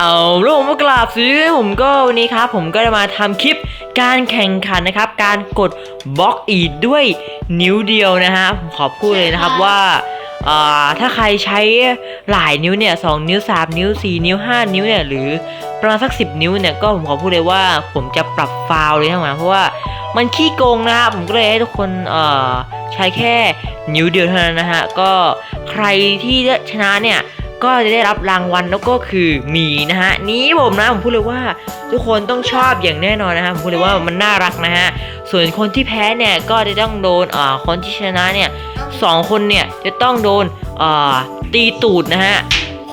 เอาลูกผมมากราบซื้อผมก็วันนี้ครับ ผมก็จะมาทำคลิปการแข่งขันนะครับ การกดบล็อกอีดด้วยนิ้วเดียวนะฮะผมขอพูดเลยนะครับว่าอ่าถ้าใครใช้หลายนิ้วเนี่ยสองนิ้วสามนิ้วสี่นิ้วห้านิ้วเนี่ยหรือประมาณสักสิบนิ้วเนี่ยก็ผมขอพูดเลยว่าผมจะปรับฟาวล์เลยทั้งหมดเพราะว่ามันขี้โกงนะครับผมก็เลยให้ทุกคนเอ่อใช้แค่นิ้วเดียวเท่านั้นนะฮะก็ใครที่ชนะเนี่ย ก็จะได้รับรางวัลแล้วก็คือหมีนะฮะนี้ผมนะผมพูดเลยว่าทุกคนต้องชอบอย่างแน่นอนนะฮะผมพูดเลยว่ามันน่ารักนะฮะส่วนคนที่แพ้เนี่ยก็จะต้องโดนอ่าคนที่ชนะเนี่ยสองคนเนี่ยจะต้องโดนอ่าตีตูดนะฮะ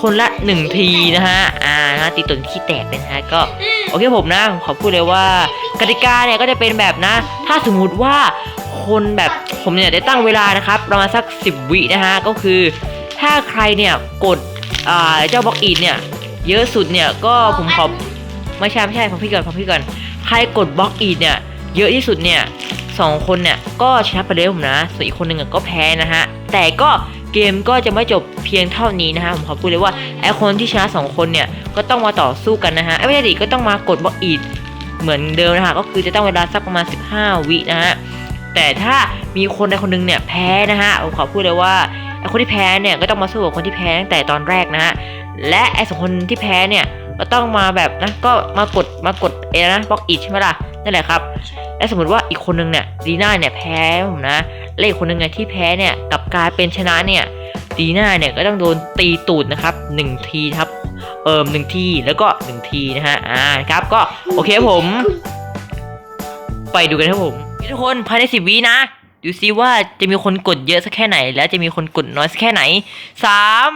คนละหนึ่งทีนะฮะอ่านะตีตูดขี้แตกเลยนะฮะก็โอเคผมนะผมขอพูดเลยว่ากติกาเนี่ยก็จะเป็นแบบนะ ถ้าสมมุติว่าคนแบบผมเนี่ยได้ตั้งเวลานะครับประมาณสัก 10 วินะฮะก็คือถ้าใครเนี่ยกด อ่าเจ้าบล็อกอีดเนี่ย เยอะสุดเนี่ยก็ผมขอไม่ใช่ไม่ใช่ฟังพี่ก่อนฟังพี่ก่อนใครกดบล็อกอีดเนี่ย เยอะที่สุดเนี่ยสองคนเนี่ยก็ชนะไปเลยผมนะส่วนอีกคนหนึ่งก็แพ้นะฮะแต่ก็เกมก็จะไม่จบเพียงเท่านี้นะฮะผมขอพูดเลยว่าไอคนที่ชนะสองคนเนี่ยก็ต้องมาต่อสู้กันนะฮะเอ้ไม่ใช่ดิก็ต้องมากดบล็อกอีดเหมือนเดิมนะฮะก็คือจะต้องเวลาสักประมาณ 15 วินะฮะแต่ถ้ามีคนใดคนหนึงเนี่ยแพ้นะฮะผมขอพูดเลยว่า ไอคนที่แพ้เนี่ยก็ต้องมาสู้กับคนที่แพ้ตั้งแต่ตอนแรกนะฮะและไอสองคนที่แพ้เนี่ยก็ต้องมาแบบนะก็มากดมากดเอนะบล็อกอีใช่ไหมล่ะนั่นแหละครับและสมมติว่าอีกคนนึงเนี่ยดีน่าเนี่ยแพ้ผมนะและอีกคนนึงเนี่ยที่แพ้เนี่ยกับกลายเป็นชนะเนี่ยดีน่าเนี่ยก็ต้องโดนตีตูดนะครับหนึ่งทีครับเอิมหนึ่งทีแล้วก็หนึ่งทีนะฮะอ่าครับก็โอเคครับผม ไปดูกันครับผมทุกคนภายในสิบวินะ ดูซิว่าจะมีคนกดเยอะสักแค่ไหน แล้วจะมีคนกดน้อยสักแค่ไหนสาม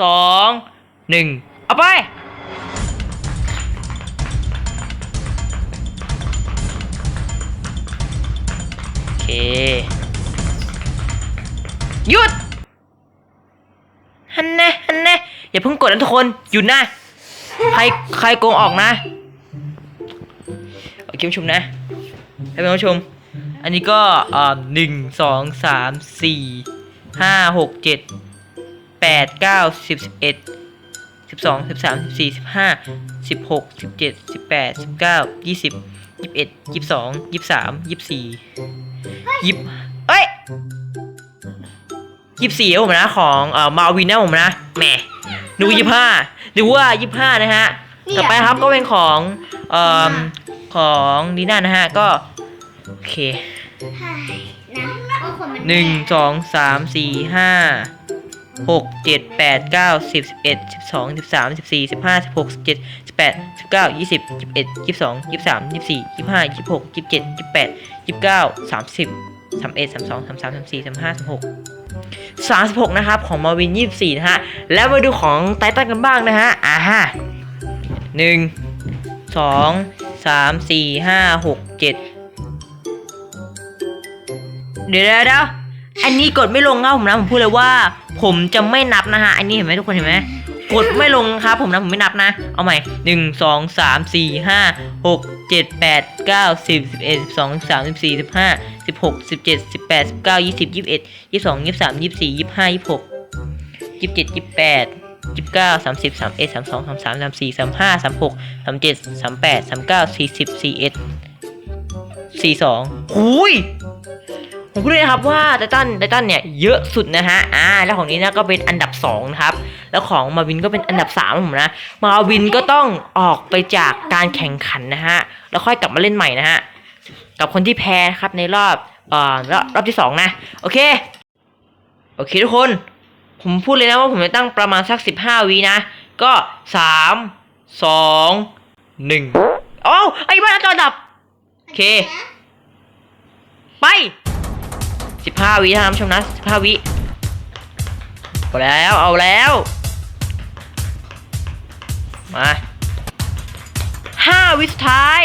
สองหนึ่งเอาไปโอเคหยุดฮันแน่ฮันแน่อย่าเพิ่งกดนะทุกคนหยุดนะใครใครโกงออกนะโอเคผู้ชมนะให้เป็นผู้ชม อันนี้ก็อ่าหนึ่งสองสามสี่ห้าหกเจ็ดแปดเก้าสิบสิบเอ็ดสิบสองสิบสามสิบสี่สิบห้าสิบหกสิบเจ็ดสิบแปดสิบเก้ายี่สิบยี่สิบเอ็ดยี่สิบสองยี่สิบสามยี่สิบสี่ยี่สิบเอ้ยยี่สิบสี่ครับผมนะของเอ่อมาวินนะผมนะแหมนึกว่ายี่สิบห้านึกว่ายี่สิบห้านะฮะ ต่อไปครับก็เป็นของเอ่อของดีน่านะฮะ ก็ โอเคนะก็คนมันหนึ่งสองสามสี่ห้าหกเจ็ดแปดเก้าสิบสิบเอ็ดสิบสองสิบสามสิบสี่สิบห้าสิบหกสิบเจ็ดสิบแปดสิบเก้ายี่สิบยี่สิบเอ็ดยี่สิบสองยี่สิบสามยี่สิบสี่ยี่สิบห้ายี่สิบหกยี่สิบเจ็ดยี่สิบแปดยี่สิบเก้าสามสิบสามเอ็ดสามสองสามสามสามสี่สามห้าสามหกสามสิบหกนะครับ ของมาวินยี่สิบสี่นะฮะ แล้วมาดูของไททันกันบ้างนะฮะ อ่าฮะหนึ่งสองสามสี่ห้าหกเจ็ด เดี๋ยวเดี๋ยวเดี๋ยวอันนี้กดไม่ลงนะผมนะผมพูดเลยว่า ผมจะไม่นับนะฮะอันนี้เห็นไหมทุกคนเห็นไหมกดไม่ลงครับผมนะผมไม่นับนะ เอาใหม่หนึ่งสองสามสี่ห้าหกเจ็ดแปดเก้าสิบสิบเอ็ดสิบสองสิบสามสิบสี่สิบห้าสิบหกสิบเจ็ดสิบแปดสิบเก้ายี่สิบยี่สิบเอ็ดยี่สิบสองยี่สิบสามยี่สิบสี่ยี่สิบห้ายี่สิบหกยี่สิบเจ็ดยี่สิบแปดยี่สิบเก้าสามสิบสามเอ็ดสามสองสามสามสามสี่สามห้าสามหกสามเจ็ดสามแปดสามเก้าสี่สิบสี่เอ็ดสี่สองหุย ผมพูดเลยนะครับว่าไททันไททันเนี่ยเยอะสุดนะฮะอ่าแล้วของนี้นะก็เป็นอันดับ2นะครับแล้วของมาวินก็เป็นอันดับ3ของผมนะมาวินก็ต้องออกไปจากการแข่งขันนะฮะแล้วค่อยกลับมาเล่นใหม่นะฮะกับคนที่แพ้ครับในรอบเอ่อรอบรอบที่สองนะโอเคโอเคทุกคน ผมพูดเลยนะว่าผมจะตั้งประมาณสัก 15วินะก็3 2 1อ้าวไอ้บ้านจอดับ โอเค ไป สิบห้าวิท่านผู้ชมนะสิบห้าวิเอาแล้วเอาแล้วมาห้าวิสุดท้าย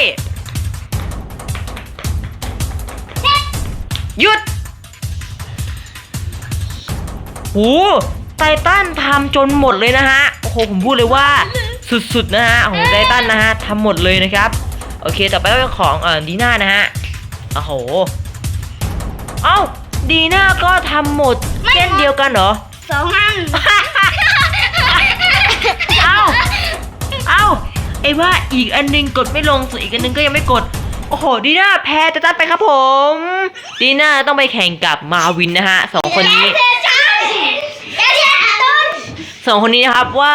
หยุดหูไททันทำจนหมดเลยนะฮะ โอ้โห ผมพูดเลยว่าสุดๆนะฮะ ของไททันนะฮะทำหมดเลยนะครับ โอเค ต่อไปก็เป็นของเอ่อดีน่านะฮะ โอ้โห เอ้า ดีน่าก็ทำหมดเช่นเดียวกันเหรอ สองอัน เอ้า เอ้าอ้ว่าอีกอันหนึงกดไม่ลงส่วนอีกอันหนึงก็ยังไม่กด โอ้โห ดีน่าแพ้จะตัดไปครับผม ดีน่าต้องไปแข่งกับมาวินนะฮะสองคนนี้เสียใจเสียใจต้นสองคนนี้นะครับว่า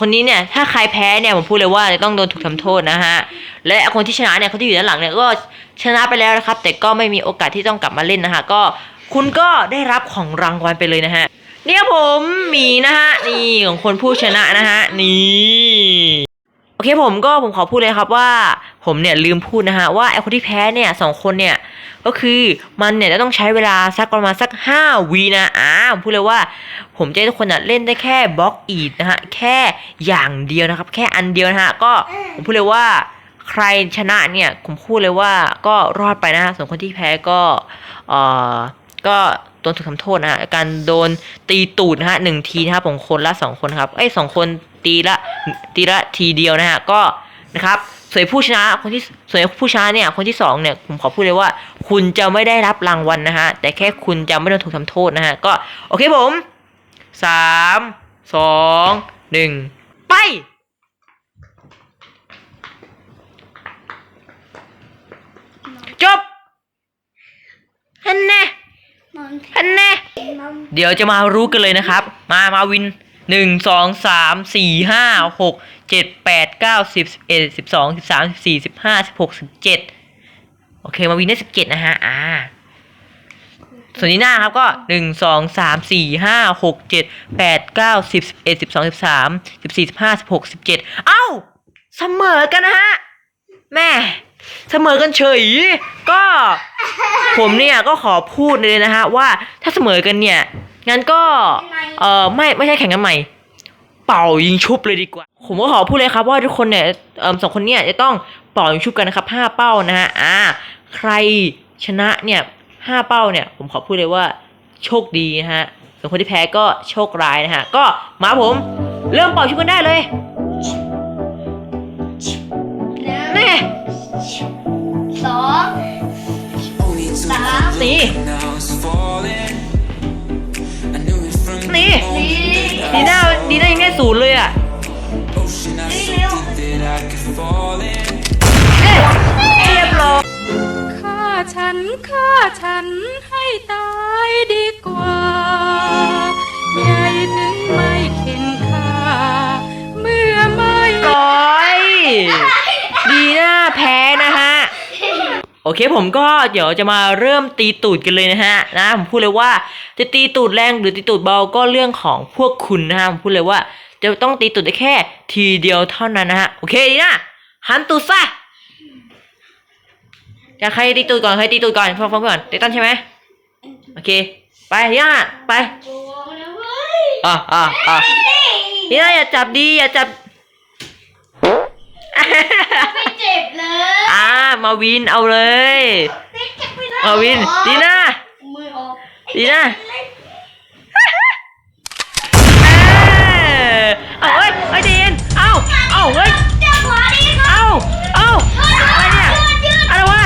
คนนี้เนี่ยถ้าใครแพ้เนี่ยผมพูดเลยว่าจะต้องโดนถูกทำโทษนะฮะและคนที่ชนะเนี่ยคนที่อยู่ด้านหลังเนี่ยก็ชนะไปแล้วนะครับ แต่ก็ไม่มีโอกาสที่ต้องกลับมาเล่นนะฮะก็ คุณก็ได้รับของรางวัลไปเลยนะฮะ เนี่ยผมมีนะฮะนี่ของคนผู้ชนะนะฮะนี่โอเคผมก็ผมขอพูดเลยครับว่าผมเนี่ยลืมพูดนะฮะว่าไอคนที่แพ้เนี่ยสองคนเนี่ยก็คือมันเนี่ยจะต้องใช้เวลาสักประมาณสักห้าวีนะอ่าผมพูดเลยว่า ผมจะให้ทุกคนน่ะเล่นได้แค่บล็อกอีดนะฮะแค่อย่างเดียวนะครับ แค่อันเดียวนะฮะก็ผมพูดเลยว่าใครชนะเนี่ยผมพูดเลยว่าก็รอดไปนะฮะส่วนคนที่แพ้ก็เอ่อ ก็โดนถูกทำโทษนะฮะการโดนตีตูดนะฮะหนึ่งทีนะครับของคนละสองคนครับไอ้สองคนตีละตีละทีเดียวนะฮะก็นะครับสวนผู้ชนะคนที่สวนผู้ชนะเนี่ยคนที่สองเนี่ยผมขอพูดเลยว่า คุณจะไม่ได้รับรางวัลนะฮะแต่แค่คุณจะไม่โดนถูกทำโทษนะฮะก็โอเคผมสามสองหนึ่งไป จบฮันแน่ น อันแน่เดี๋ยวจะมารู้กันเลยนะครับ มามาวินหนึ่งสองสามสี่ห้าหกเจ็ดแปดเก้าสิบสิบเอ็ดสิบสองสิบสามสิบสี่สิบห้าสิบหกสิบเจ็ดโอเคมาวินได้สิบเจ็ดนะฮะอ่าส่วนนี้หน้าครับก็หนึ่งสองสามสี่ห้าหกเจ็ดแปดเก้าสิบสิบเอ็ดสิบสองสิบสามสิบสี่สิบห้าสิบหกสิบเจ็ดเอ้าเสมอกันนะฮะแม่ เสมอกันเฉยก็ผมเนี่ยก็ขอพูดเลยนะฮะว่าถ้าเสมอกันเนี่ยงั้นก็เออไม่ไม่ใช่แข่งกันใหม่ เป่ายิงชุบเลยดีกว่า ผมก็ขอพูดเลยครับว่าทุกคนเนี่ยเออสองคนเนี่ยจะต้องเป่ายิงชุบกันนะครับห้าเป้านะฮะอ่าใครชนะเนี่ยห้าเป้าเนี่ยผมขอพูดเลยว่าโชคดีนะฮะส่วนคนที่แพ้ก็โชคร้ายนะฮะก็มาผม เริ่มเป่าชุบกันได้เลยแน่ สองสามนี่นี่นี่ดีน่าดีน่ายังได้ศูนย์เลยอะเอ๊ะเรียบร้อยฆ่าฉันฆ่าฉันให้ตาย โอเคผมก็เดี๋ยวจะมาเริ่มตีตูดกันเลยนะฮะนะผมพูดเลยว่าจะตีตูดแรงหรือตีตูดเบาก็เรื่องของพวกคุณนะฮะผมพูดเลยว่า จะต้องตีตูดได้แค่ ทีเดียวเท่านั้นนะฮะโอเคดีนะหันตูดซะจะใครตีตูดก่อนใครตีตูดก่อนฟังฟังก่อนเตตันใช่ไหมโอเค ไปดีนะไปโอ้แล้วเว้ยอะอะอะดีนะอย่าจับดีอย่าจับ ไม่เจ็บเลยอ่ามาวินเอาเลยไม่เจ็บไม่ได้มาวินดีนะมือออกดีนะเอ้ยเอาเฮ้ยเฮ้ยเดนเอาเอาเฮ้ยจังหวะนี้ครับเอาเอาอะไรเนี่ยอะไรวะ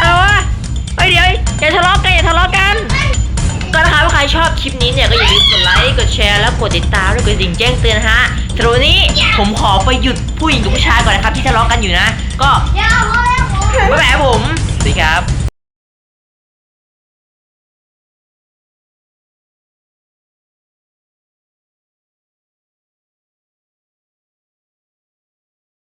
อะไรวะเฮ้ยเดี๋ยวอย่าทะเลาะกันอย่าทะเลาะกันก็นะคะถ้าใครชอบคลิปนี้เนี่ยก็อย่าลืมกดไลค์กดแชร์แล้วกดติดตามด้วยกดดิ่งแจ้งเตือนนะฮะสำหรับวันนี้ ผมขอไปหยุดผู้หญิงกับผู้ชายก่อนนะครับ ที่ทะเลาะกันอยู่นะ ก็อย่าเอาแล้วบ๊ายบายครับผมสวัสดีครับ